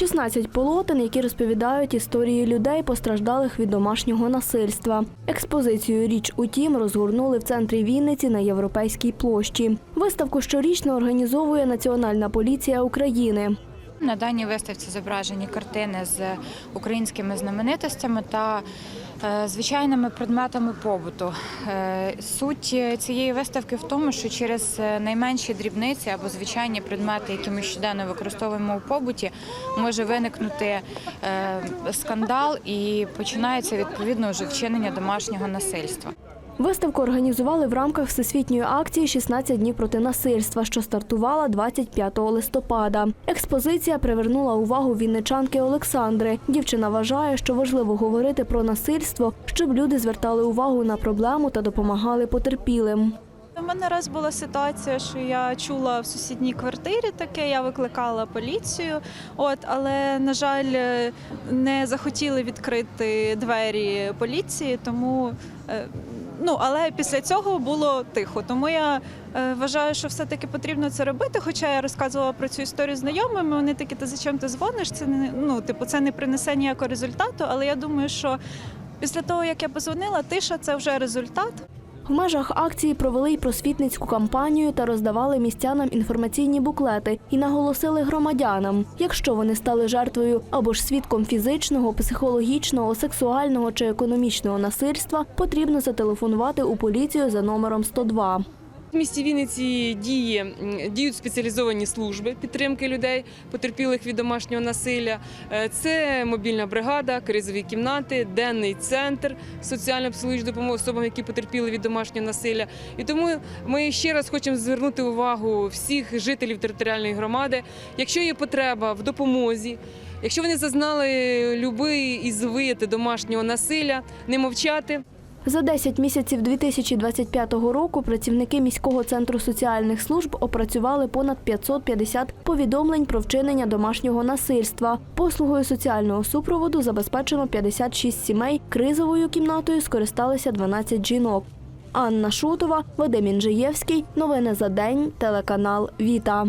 16 полотен, які розповідають історії людей, постраждалих від домашнього насильства. Експозицію Річ у тім розгорнули в центрі Вінниці на Європейській площі. Виставку щорічно організовує Національна поліція України. На даній виставці зображені картини з українськими знаменитостями та е, звичайними предметами побуту. Е, Суть цієї виставки в тому, що через е, найменші дрібниці або звичайні предмети, які ми щоденно використовуємо у побуті, може виникнути скандал і починається відповідно вже вчинення домашнього насильства. Виставку організували в рамках всесвітньої акції «16 днів проти насильства, що стартувала 25 листопада. Експозиція привернула увагу вінничанки Олександри. Дівчина вважає, що важливо говорити про насильство, щоб люди звертали увагу на проблему та допомагали потерпілим. У мене раз була ситуація, що я чула в сусідній квартирі таке, я викликала поліцію, от, але, на жаль, е, не захотіли відкрити двері поліції, тому. Ну, але після цього було тихо. Тому я е, вважаю, що все-таки потрібно це робити. Хоча я розказувала про цю історію знайомими. вони такі, та зачем ти дзвониш? Це не ну, типу, це не принесе ніякого результату. Але я думаю, що після того, як я позвонила, тиша це вже результат. В межах акції провели й просвітницьку кампанію та роздавали містянам інформаційні буклети і наголосили громадянам, якщо вони стали жертвою або ж свідком фізичного, психологічного, сексуального чи економічного насильства, потрібно зателефонувати у поліцію за номером 102. В місті Вінниці діє, діють спеціалізовані служби підтримки людей, потерпілих від домашнього насилля. Е, Це мобільна бригада, кризові кімнати, денний центр соціально-психологічної допомоги особам, які потерпіли від домашнього насилля. І тому ми ще раз хочемо звернути увагу всіх жителів територіальної громади. Якщо є потреба в допомозі, якщо вони зазнали любий із вид домашнього насилля, не мовчати. За 10 місяців 2025 року працівники міського центру соціальних служб опрацювали понад 550 повідомлень про вчинення домашнього насильства. Послугою соціального супроводу забезпечено 56 сімей. Кризовою кімнатою скористалися 12 жінок. Анна Шутова, Вадим Інжиєвський. Новини за день. Телеканал Віта.